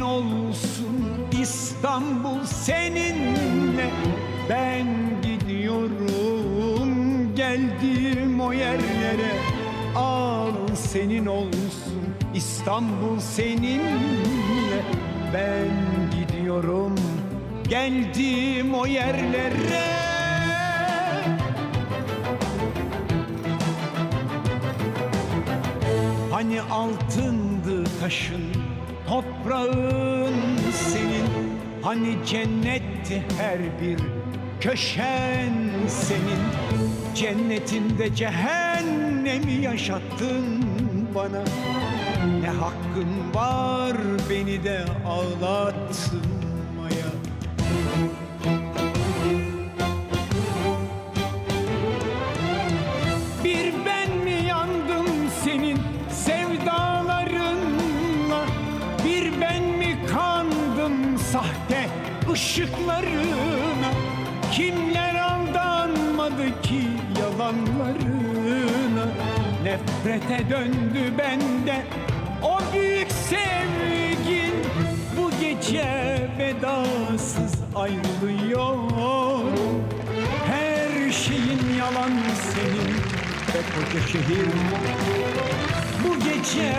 olsun İstanbul seninle. Ben gidiyorum geldim o yerlere. Al senin olsun İstanbul seninle. Ben gidiyorum geldim o yerlere. Hani altındı taşın toprağın senin Hani cennetti her bir köşen senin. Cennetinde cehennemi yaşattın bana. Ne hakkın var beni de ağlatmaya? Bir ben mi yandım senin sevdalarınla sahte ışıklarına Kimler aldanmadı ki yalanlarına Nefrete döndü bende o büyük sevgin. Bu gece vedasız ayrılıyor. Her şeyin yalan senin ve koca şehir. Bu gece